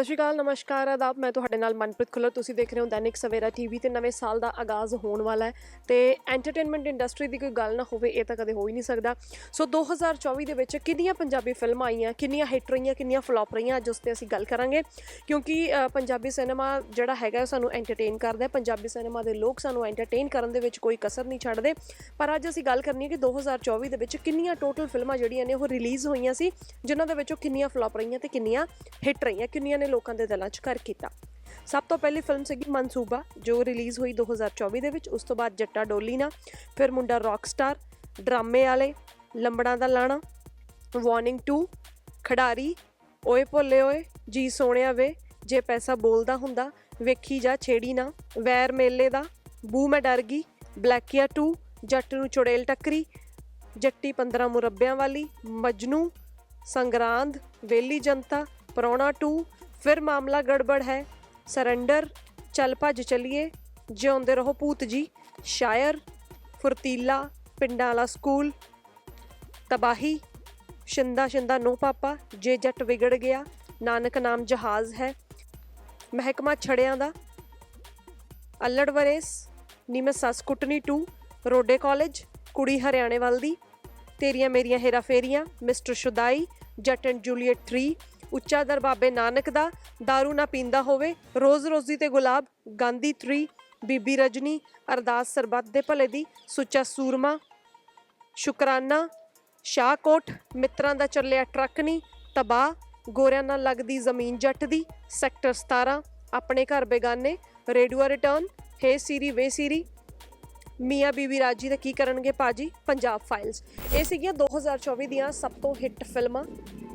ਸਤਿ ਸ਼੍ਰੀ ਅਕਾਲ, ਨਮਸਕਾਰ, ਆਦਾਬ। ਮੈਂ ਤੁਹਾਡੇ ਨਾਲ ਮਨਪ੍ਰੀਤ ਖੁੱਲਰ। ਤੁਸੀਂ ਦੇਖ ਰਹੇ ਹੋ ਦੈਨਿਕ ਸਵੇਰਾ ਟੀਵੀ ਤੇ ਨਵੇਂ ਸਾਲ ਦਾ ਆਗਾਜ਼ ਹੋਣ ਵਾਲਾ ਹੈ ਤੇ ਐਂਟਰਟੇਨਮੈਂਟ ਇੰਡਸਟਰੀ ਦੀ ਕੋਈ ਗੱਲ ਨਾ ਹੋਵੇ, ਇਹ ਤਾਂ ਕਦੇ ਹੋ ਹੀ ਨਹੀਂ ਸਕਦਾ। ਸੋ 2024 ਦੇ ਵਿੱਚ ਕਿੰਨੀਆਂ ਪੰਜਾਬੀ ਫਿਲਮਾਂ ਆਈਆਂ, ਕਿੰਨੀਆਂ ਹਿੱਟ ਰਹੀਆਂ, ਕਿੰਨੀਆਂ ਫਲॉप ਰਹੀਆਂ, ਅੱਜ ਉਸ ਤੇ ਅਸੀਂ ਗੱਲ ਕਰਾਂਗੇ। ਕਿਉਂਕਿ ਪੰਜਾਬੀ ਸਿਨੇਮਾ ਜਿਹੜਾ ਹੈਗਾ, ਸਾਨੂੰ ਐਂਟਰਟੇਨ ਕਰਦਾ ਹੈ। ਪੰਜਾਬੀ ਸਿਨੇਮਾ ਦੇ ਲੋਕ ਸਾਨੂੰ ਐਂਟਰਟੇਨ ਕਰਨ ਦੇ ਵਿੱਚ ਕੋਈ ਕਸਰ ਨਹੀਂ ਛੱਡਦੇ। ਪਰ ਅੱਜ ਅਸੀਂ ਗੱਲ ਕਰਨੀ ਹੈ ਕਿ 2024 ਦੇ ਵਿੱਚ ਕਿੰਨੀਆਂ ਟੋਟਲ ਫਿਲਮਾਂ ਜਿਹੜੀਆਂ ਨੇ, ਉਹ ਰਿਲੀਜ਼ ਹੋਈਆਂ ਸੀ, ਜਿਨ੍ਹਾਂ ਦੇ ਵਿੱਚੋਂ ਕਿੰਨੀਆਂ ਫਲॉप ਰਹੀਆਂ ਤੇ ਕਿੰਨੀਆਂ ਹਿੱਟ ਰਹੀਆਂ, ਕਿੰਨੀਆਂ ਨੇ ਲੋਕਾਂ ਦੇ ਦਿਲਾਂ 'ਚ ਘਰ ਕੀਤਾ। ਸਭ ਤੋਂ ਪਹਿਲੀ ਫਿਲਮ ਸੀਗੀ ਮਨਸੂਬਾ, ਜੋ ਰਿਲੀਜ਼ ਹੋਈ 2024 ਦੇ ਵਿੱਚ। ਉਸ ਤੋਂ ਬਾਅਦ ਜੱਟਾ ਡੋਲੀ ਫਿਰ ਮੁੰਡਾ ਰੌਕਸਟਾਰ ਡਰਾਮੇ ਵਾਲੇ, ਲੰਬੜਾਂ ਦਾ ਲਾਣਾ ਵਾਰਨਿੰਗ 2 ਖਿਡਾਰੀ, ਓਏ ਭੋਲੇ ਓਏ, ਜੀ ਸੋਹਣਿਆ ਵੇ, ਜੇ ਪੈਸਾ ਬੋਲਦਾ ਹੁੰਦਾ, ਵੇਖੀ ਜਾ ਛੇੜੀ ਨਾ, ਵੈਰ ਮੇਲੇ ਦਾ, ਬੂ ਮੈਂ ਡਰ ਗਈ, ਬਲੈਕੀਆ 2 ਜੱਟ ਨੂੰ ਚੁੜੇਲ ਟੱਕਰੀ, ਜੱਟੀ 15 ਮੁਰੱਬਿਆਂ ਵਾਲੀ, ਮਜਨੂ, ਸੰਗਰਾਂਦ, ਵੇਲੀ ਜਨਤਾ, ਪਰੌਣਾ 2 ਫਿਰ ਮਾਮਲਾ ਗੜਬੜ ਹੈ। ਸਰੈਂਡਰ ਚੱਲ ਭੱਜ ਚਲੀਏ। ਜਿਉਂਦੇ ਰਹੋ ਭੂਤ ਜੀ। ਸ਼ਾਇਰ, ਫੁਰਤੀਲਾ, ਪਿੰਡਾਂ ਵਾਲਾ ਸਕੂਲ। ਤਬਾਹੀ, ਸ਼ਿੰਦਾ ਸ਼ਿੰਦਾ ਨੋ ਪਾਪਾ, ਜੇ ਜੱਟ ਵਿਗੜ ਗਿਆ, ਨਾਨਕ ਨਾਮ ਜਹਾਜ਼ ਹੈ। ਮਹਿਕਮਾ ਛੜਿਆਂ ਦਾ। ਅਲੜ ਵਰੇਸ ਨੀ ਸੱਸ ਕੁੱਟਣੀ 2 ਰੋਡੇ ਕਾਲਜ, ਕੁੜੀ ਹਰਿਆਣੇ ਵੱਲ ਦੀ। ਤੇਰੀਆਂ ਮੇਰੀਆਂ ਹੇਰਾ ਫੇਰੀਆਂ ਮਿਸਟਰ ਸ਼ੁਦਾਈ, ਜੱਟ ਐਂਡ ਜੂਲੀਅਟ 3 ਉੱਚਾ ਦਰ ਬਾਬੇ ਨਾਨਕ ਦਾ दारू ਨਾ ਪੀਂਦਾ ਹੋਵੇ, ਰੋਜ਼ ਰੋਜ਼ੀ ਤੇ ਗੁਲਾਬ, ਗਾਂਧੀ 3 ਬੀਬੀ ਰਜਨੀ, ਅਰਦਾਸ ਸਰਬੱਤ ਦੇ ਭਲੇ ਦੀ, ਸੁੱਚਾ ਸੂਰਮਾ, ਸ਼ੁਕਰਾਨਾ ਸ਼ਾਹਕੋਟ ਮਿੱਤਰਾਂ ਦਾ ਚੱਲਿਆ ਟਰੱਕ ਨਹੀਂ ਤਬਾਹ, ਗੋਰਿਆਂ ਨਾਲ ਲੱਗਦੀ ਜ਼ਮੀਨ ਜੱਟ ਦੀ, ਸੈਕਟਰ 17 ਆਪਣੇ ਘਰ ਬੇਗਾਨੇ ਰੇਡੂਆ ਰਿਟਰਨ, ਹੇ ਸੀਰੀ ਵੇ ਸੀਰੀ ਮੀਆਂ ਬੀਬੀ ਰਾਜੀ ਦਾ ਕੀ ਕਰਨਗੇ ਪਾਜੀ ਪੰਜਾਬ ਫਾਈਲਸ ਇਹ ਸੀਗੀਆਂ 2024 ਦੀਆਂ ਸਭ ਤੋਂ ਹਿੱਟ ਫਿਲਮਾਂ।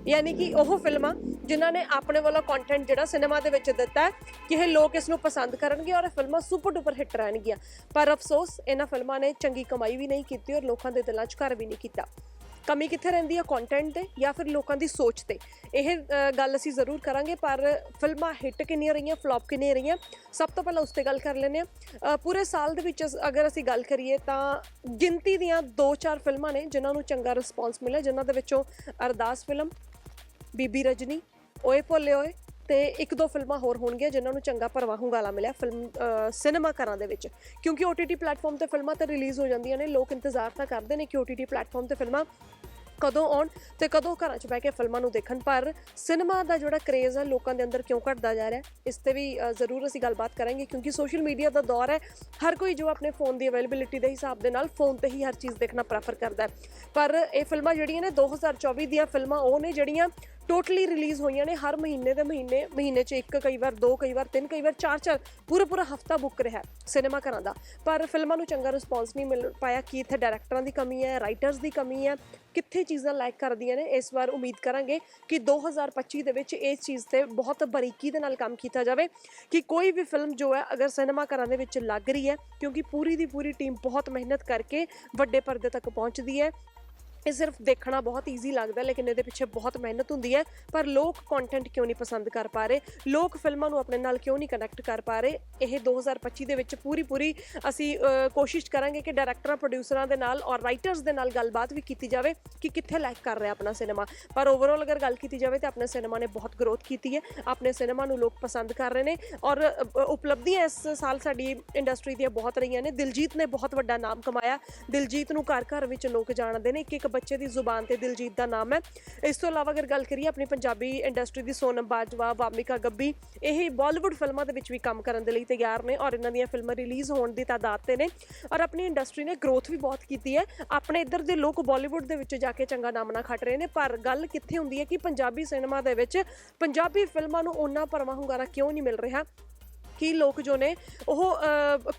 ਯਾਨੀ ਕਿ ਉਹ ਫਿਲਮਾਂ ਜਿਨ੍ਹਾਂ ਨੇ ਆਪਣੇ ਵੱਲੋਂ ਕੰਟੈਂਟ ਜਿਹੜਾ ਸਿਨੇਮਾ ਦੇ ਵਿੱਚ ਦਿੱਤਾ ਕਿ ਇਹ ਲੋਕ ਇਸ ਨੂੰ ਪਸੰਦ ਕਰਨਗੇ ਔਰ ਇਹ ਫਿਲਮਾਂ ਸੁਪਰ ਡੂਪਰ ਹਿੱਟ ਰਹਿਣਗੀਆਂ। ਪਰ ਅਫਸੋਸ, ਇਹਨਾਂ ਫਿਲਮਾਂ ਨੇ ਚੰਗੀ ਕਮਾਈ ਵੀ ਨਹੀਂ ਕੀਤੀ ਔਰ ਲੋਕਾਂ ਦੇ ਦਿਲਾਂ 'ਚ ਘਰ ਵੀ ਨਹੀਂ ਕੀਤਾ। ਕਮੀ ਕਿੱਥੇ ਰਹਿੰਦੀ ਹੈ ਕੰਟੈਂਟ ਤੇ ਜਾਂ ਫਿਰ ਲੋਕਾਂ ਦੀ ਸੋਚ ਤੇ? ਇਹ ਗੱਲ ਅਸੀਂ ਜ਼ਰੂਰ ਕਰਾਂਗੇ, ਪਰ ਫਿਲਮਾਂ ਹਿੱਟ ਕਿੰਨੀਆਂ ਰਹੀਆਂ ਫਲॉप ਕਿੰਨੀਆਂ ਰਹੀਆਂ, ਸਭ ਤੋਂ ਪਹਿਲਾਂ ਉਸ ਤੇ ਗੱਲ ਕਰ ਲੈਂਦੇ ਆ ਪੂਰੇ ਸਾਲ ਦੇ ਵਿੱਚ ਅਗਰ ਅਸੀਂ ਗੱਲ ਕਰੀਏ ਤਾਂ ਗਿਣਤੀ ਦੀਆਂ 2-4 ਫਿਲਮਾਂ ਨੇ ਜਿਨ੍ਹਾਂ ਨੂੰ ਚੰਗਾ ਰਿਸਪੌਂਸ ਮਿਲਿਆ, ਜਿਨ੍ਹਾਂ ਦੇ ਵਿੱਚੋਂ ਅਰਦਾਸ ਫਿਲਮ, ਬੀਬੀ ਰਜਨੀ, ਓਏ ਭੋਲੇ ਓਏ ਤੇ ਇੱਕ ਦੋ ਫਿਲਮਾਂ ਹੋਰ ਹੋਣਗੀਆਂ ਜਿਨ੍ਹਾਂ ਨੂੰ ਚੰਗਾ ਭਰਵਾ ਹੁੰਗਾਲਾ ਮਿਲਿਆ ਫਿਲਮ ਸਿਨੇਮਾ ਘਰਾਂ ਦੇ ਵਿੱਚ। ਕਿਉਂਕਿ OTT ਪਲੇਟਫਾਰਮ ਤੇ ਫਿਲਮਾਂ ਤਾਂ ਰਿਲੀਜ਼ ਹੋ ਜਾਂਦੀਆਂ ਨੇ, ਲੋਕ ਇੰਤਜ਼ਾਰ ਤਾਂ ਕਰਦੇ ਨੇ ਕਿ OTT ਪਲੇਟਫਾਰਮ ਤੇ ਫਿਲਮਾਂ ਕਦੋਂ ਆਉਣ ਤੇ ਕਦੋਂ ਘਰਾਂ 'ਚ ਬਹਿ ਕੇ ਫਿਲਮਾਂ ਨੂੰ ਦੇਖਣ। ਪਰ ਸਿਨੇਮਾ ਦਾ ਜਿਹੜਾ ਕ੍ਰੇਜ਼ ਹੈ ਲੋਕਾਂ ਦੇ ਅੰਦਰ ਕਿਉਂ ਘਟਦਾ ਜਾ ਰਿਹਾ, ਇਸ ਤੇ ਵੀ ਜ਼ਰੂਰ ਅਸੀਂ ਗੱਲਬਾਤ ਕਰਾਂਗੇ, ਕਿਉਂਕਿ ਸੋਸ਼ਲ ਮੀਡੀਆ ਦਾ ਦੌਰ ਹੈ, ਹਰ ਕੋਈ ਜੋ ਆਪਣੇ ਫੋਨ ਦੀ ਅਵੇਲੇਬਿਲਿਟੀ ਦੇ ਹਿਸਾਬ ਦੇ ਨਾਲ ਫੋਨ ਤੇ ਹੀ ਹਰ ਚੀਜ਼ ਦੇਖਣਾ ਪ੍ਰੈਫਰ ਕਰਦਾ ਹੈ। ਪਰ ਇਹ ਫਿਲਮਾਂ ਜਿਹੜੀਆਂ ਨੇ 2024 ਦੀਆਂ ਫਿਲਮਾਂ, ਉਹ ਨੇ ਜਿਹੜੀਆਂ ਟੋਟਲੀ ਰਿਲੀਜ਼ ਹੋਈਆਂ ਨੇ, ਹਰ ਮਹੀਨੇ ਦੇ ਮਹੀਨੇ ਮਹੀਨੇ 'ਚ ਇੱਕ, ਕਈ ਵਾਰ ਦੋ, ਕਈ ਵਾਰ ਤਿੰਨ, ਕਈ ਵਾਰ ਚਾਰ ਚਾਰ, ਪੂਰਾ ਪੂਰਾ ਹਫਤਾ ਬੁੱਕ ਰਿਹਾ ਸਿਨੇਮਾ ਘਰਾਂ ਦਾ। ਪਰ ਫਿਲਮਾਂ ਨੂੰ ਚੰਗਾ ਰਿਸਪੌਂਸ ਨਹੀਂ ਮਿਲ ਪਾਇਆ ਕੀ ਇੱਥੇ ਡਾਇਰੈਕਟਰਾਂ ਦੀ ਕਮੀ ਹੈ ਰਾਈਟਰਸ ਦੀ ਕਮੀ ਹੈ, ਕਿੱਥੇ ਚੀਜ਼ਾਂ ਲਾਈਕ ਕਰਦੀਆਂ ਨੇ। ਇਸ ਵਾਰ ਉਮੀਦ ਕਰਾਂਗੇ ਕਿ 2025 ਦੇ ਵਿੱਚ ਇਸ ਚੀਜ਼ ਤੇ ਬਹੁਤ ਬਰੀਕੀ ਦੇ ਨਾਲ ਕੰਮ ਕੀਤਾ ਜਾਵੇ ਕਿ ਕੋਈ ਵੀ ਫਿਲਮ ਜੋ ਹੈ ਅਗਰ ਸਿਨੇਮਾ ਘਰਾਂ ਦੇ ਵਿੱਚ ਲੱਗ ਰਹੀ ਹੈ, ਕਿਉਂਕਿ ਪੂਰੀ ਦੀ ਪੂਰੀ ਟੀਮ ਬਹੁਤ ਮਿਹਨਤ ਕਰਕੇ ਵੱਡੇ ਪਰਦੇ ਤੱਕ ਪਹੁੰਚਦੀ ਹੈ ਇਹ ਸਿਰਫ ਦੇਖਣਾ ਬਹੁਤ ਈਜ਼ੀ ਲੱਗਦਾ, ਲੇਕਿਨ ਇਹਦੇ ਪਿੱਛੇ ਬਹੁਤ ਮਿਹਨਤ ਹੁੰਦੀ ਹੈ। ਪਰ ਲੋਕ ਕੰਟੈਂਟ ਕਿਉਂ ਨਹੀਂ ਪਸੰਦ ਕਰ ਪਾ ਰਹੇ? ਲੋਕ ਫਿਲਮਾਂ ਨੂੰ ਆਪਣੇ ਨਾਲ ਕਿਉਂ ਨਹੀਂ ਕਨੈਕਟ ਕਰ ਪਾ ਰਹੇ? ਇਹ 2025 ਦੇ ਵਿੱਚ ਪੂਰੀ ਪੂਰੀ ਅਸੀਂ ਕੋਸ਼ਿਸ਼ ਕਰਾਂਗੇ ਕਿ ਡਾਇਰੈਕਟਰਾਂ ਪ੍ਰੋਡਿਊਸਰਾਂ ਦੇ ਨਾਲ ਔਰ ਰਾਈਟਰਸ ਦੇ ਨਾਲ ਗੱਲਬਾਤ ਵੀ ਕੀਤੀ ਜਾਵੇ ਕਿ ਕਿੱਥੇ ਲਾਈਕ ਕਰ ਰਿਹਾ ਆਪਣਾ ਸਿਨੇਮਾ ਪਰ ਓਵਰਆਲ ਅਗਰ ਗੱਲ ਕੀਤੀ ਜਾਵੇ ਤਾਂ ਆਪਣੇ ਸਿਨੇਮਾ ਨੇ ਬਹੁਤ ਗਰੋਥ ਕੀਤੀ ਹੈ। ਆਪਣੇ ਸਿਨੇਮਾ ਨੂੰ ਲੋਕ ਪਸੰਦ ਕਰ ਰਹੇ ਨੇ ਔਰ ਉਪਲਬਧੀਆਂ ਇਸ ਸਾਲ ਸਾਡੀ ਇੰਡਸਟਰੀ ਦੀਆਂ ਬਹੁਤ ਰਹੀਆਂ ਨੇ। ਦਿਲਜੀਤ ਨੇ ਬਹੁਤ ਵੱਡਾ ਨਾਮ ਕਮਾਇਆ। ਦਿਲਜੀਤ ਨੂੰ ਘਰ ਘਰ ਵਿੱਚ ਲੋਕ ਜਾਣਦੇ ਨੇ ਇੱਕ ਇੱਕ ਬੱਚੇ ਦੀ ਜ਼ੁਬਾਨ ਤੇ ਦਿਲਜੀਤ ਦਾ ਨਾਮ ਹੈ। ਇਸ ਤੋਂ ਇਲਾਵਾ ਅਗਰ ਗੱਲ ਕਰੀਏ ਆਪਣੀ ਪੰਜਾਬੀ ਇੰਡਸਟਰੀ ਦੀ ਸੋਨਮ ਬਾਜਵਾ, ਵਾਮਿਕਾ ਗੱਬੀ ਇਹ ਬਾਲੀਵੁੱਡ ਫਿਲਮਾਂ ਦੇ ਵਿੱਚ ਵੀ ਕੰਮ ਕਰਨ ਦੇ ਲਈ ਤਿਆਰ ਨੇ ਔਰ ਇਹਨਾਂ ਦੀਆਂ ਫਿਲਮਾਂ ਰਿਲੀਜ਼ ਹੋਣ ਦੀ ਤਾਦਾਦ ਤੇ ਨੇ। ਔਰ ਆਪਣੀ ਇੰਡਸਟਰੀ ਨੇ ਗਰੋਥ ਵੀ ਬਹੁਤ ਕੀਤੀ ਹੈ। ਆਪਣੇ ਇੱਧਰ ਦੇ ਲੋਕ ਬਾਲੀਵੁੱਡ ਦੇ ਵਿੱਚ ਜਾ ਕੇ ਚੰਗਾ ਨਾਮ ਨਾ ਖੱਟ ਰਹੇ ਨੇ, ਪਰ ਗੱਲ ਕਿੱਥੇ ਹੁੰਦੀ ਹੈ ਕਿ ਪੰਜਾਬੀ ਸਿਨੇਮਾ ਦੇ ਵਿੱਚ ਪੰਜਾਬੀ ਫਿਲਮਾਂ ਨੂੰ ਓਨਾ ਭਰਵਾਂ ਹੁੰਗਾਰਾ ਕਿਉਂ ਨਹੀਂ ਮਿਲ ਰਿਹਾ? ਕਿ ਲੋਕ ਜੋ ਨੇ, ਉਹ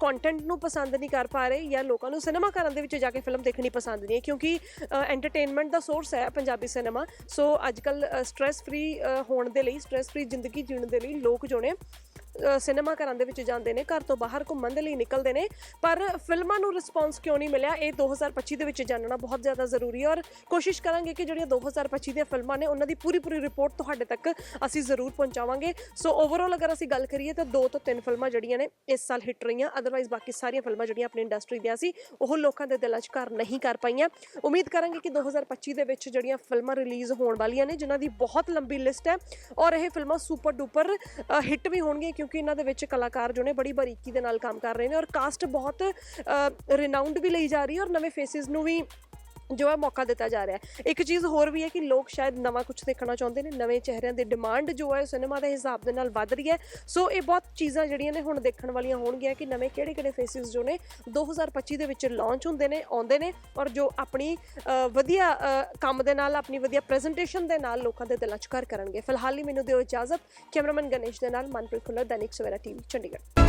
ਕੰਟੈਂਟ ਨੂੰ ਪਸੰਦ ਨਹੀਂ ਕਰ ਪਾ ਰਹੇ ਜਾਂ ਲੋਕਾਂ ਨੂੰ ਸਿਨੇਮਾ ਘਰਾਂ ਦੇ ਵਿੱਚ ਜਾ ਕੇ ਫਿਲਮ ਦੇਖਣੀ ਪਸੰਦ ਨਹੀਂ ਹੈ ਕਿਉਂਕਿ ਐਂਟਰਟੇਨਮੈਂਟ ਦਾ ਸੋਰਸ ਹੈ ਪੰਜਾਬੀ ਸਿਨੇਮਾ ਸੋ ਅੱਜ ਕੱਲ ਸਟ्रेस ਫ੍ਰੀ ਹੋਣ ਦੇ ਲਈ ਸਟ्रेस ਫਰੀ ਜ਼ਿੰਦਗੀ ਜੀਣ ਦੇ ਲਈ ਲੋਕ ਜੋ ਨੇ ਸਿਨੇਮਾ ਘਰਾਂ ਦੇ ਵਿੱਚ ਜਾਂਦੇ ਨੇ, ਘਰ ਤੋਂ ਬਾਹਰ ਘੁੰਮਣ ਦੇ ਲਈ ਨਿਕਲਦੇ ਨੇ, ਪਰ ਫਿਲਮਾਂ ਨੂੰ ਰਿਸਪੌਂਸ ਕਿਉਂ ਨਹੀਂ ਮਿਲਿਆ? ਇਹ 2025 ਦੇ ਵਿੱਚ ਜਾਣਨਾ ਬਹੁਤ ਜ਼ਿਆਦਾ ਜ਼ਰੂਰੀ ਹੈ ਔਰ ਕੋਸ਼ਿਸ਼ ਕਰਾਂਗੇ ਕਿ ਜਿਹੜੀਆਂ 2025 ਦੀਆਂ ਫਿਲਮਾਂ ਨੇ, ਉਹਨਾਂ ਦੀ ਪੂਰੀ ਪੂਰੀ ਰਿਪੋਰਟ ਤੁਹਾਡੇ ਤੱਕ ਅਸੀਂ ਜ਼ਰੂਰ ਪਹੁੰਚਾਵਾਂਗੇ। ਸੋ ਓਵਰਆਲ ਅਗਰ ਅਸੀਂ ਗੱਲ ਕਰੀਏ ਤਾਂ ਦੋ ਤੋਂ ਤਿੰਨ ਫਿਲਮਾਂ ਜਿਹੜੀਆਂ ਨੇ ਇਸ ਸਾਲ ਹਿੱਟ ਰਹੀਆਂ ਅਦਰਵਾਈਜ਼ ਬਾਕੀ ਸਾਰੀਆਂ ਫਿਲਮਾਂ ਜਿਹੜੀਆਂ ਆਪਣੀ ਇੰਡਸਟਰੀ ਦੀਆਂ ਸੀ, ਉਹ ਲੋਕਾਂ ਦੇ ਦਿਲਾਂ 'ਚ ਘਰ ਨਹੀਂ ਕਰ ਪਾਈਆਂ। ਉਮੀਦ ਕਰਾਂਗੇ ਕਿ 2025 ਦੇ ਵਿੱਚ ਜਿਹੜੀਆਂ ਫਿਲਮਾਂ ਰਿਲੀਜ਼ ਹੋਣ ਵਾਲੀਆਂ ਨੇ, ਜਿਨ੍ਹਾਂ ਦੀ ਬਹੁਤ ਲੰਬੀ ਲਿਸਟ ਹੈ, ਔਰ ਇਹ ਫਿਲਮਾਂ ਸੁਪਰ ਡੂਪਰ ਹਿੱਟ ਵੀ ਹੋਣਗੀਆਂ ਕਿਉਂਕਿ ਇਹਨਾਂ ਦੇ ਵਿੱਚ ਕਲਾਕਾਰ ਜੋ ਨੇ ਬੜੀ ਬਰੀਕੀ ਦੇ ਨਾਲ ਕੰਮ ਕਰ ਰਹੇ ਨੇ ਔਰ ਕਾਸਟ ਬਹੁਤ ਰਿਨਾਊਂਡ ਵੀ ਲਈ ਜਾ ਰਹੀ ਹੈ ਔਰ ਨਵੇਂ ਫੇਸਿਸ ਨੂੰ ਵੀ ਜੋ ਹੈ ਮੌਕਾ ਦਿੱਤਾ ਜਾ ਰਿਹਾ ਹੈ। ਇੱਕ ਚੀਜ਼ ਹੋਰ ਵੀ ਹੈ ਕਿ ਲੋਕ ਸ਼ਾਇਦ ਨਵਾਂ ਕੁਝ ਦੇਖਣਾ ਚਾਹੁੰਦੇ ਨੇ, ਨਵੇਂ ਚਿਹਰਿਆਂ ਦੀ ਡਿਮਾਂਡ ਜੋ ਹੈ ਸਿਨੇਮਾ ਦੇ ਹਿਸਾਬ ਦੇ ਨਾਲ ਵੱਧ ਰਹੀ ਹੈ। ਸੋ ਇਹ ਬਹੁਤ ਚੀਜ਼ਾਂ ਜਿਹੜੀਆਂ ਨੇ ਹੁਣ ਦੇਖਣ ਵਾਲੀਆਂ ਹੋਣਗੀਆਂ ਕਿ ਨਵੇਂ ਕਿਹੜੇ-ਕਿਹੜੇ ਫੇਸਿਸ ਜੋ ਨੇ 2025 ਦੇ ਵਿੱਚ ਲਾਂਚ ਹੁੰਦੇ ਨੇ, ਆਉਂਦੇ ਨੇ ਔਰ ਜੋ ਆਪਣੀ ਵਧੀਆ ਕੰਮ ਦੇ ਨਾਲ, ਆਪਣੀ ਵਧੀਆ ਪ੍ਰੈਜੈਂਟੇਸ਼ਨ ਦੇ ਨਾਲ ਲੋਕਾਂ ਦੇ ਦਿਲਾਂ 'ਚ ਘਰ ਕਰਨਗੇ। ਫਿਲਹਾਲ ਹੀ ਮੈਨੂੰ ਦਿਓ ਇਜਾਜ਼ਤ। ਕੈਮਰਾਮੈਨ ਗਣੇਸ਼ ਦੇ ਨਾਲ ਮਨਪ੍ਰੀਤ ਖੁੱਲਰ, ਦੈਨਿਕ ਸਵੇਰਾ ਟੀਵੀ, ਚੰਡੀਗੜ੍ਹ।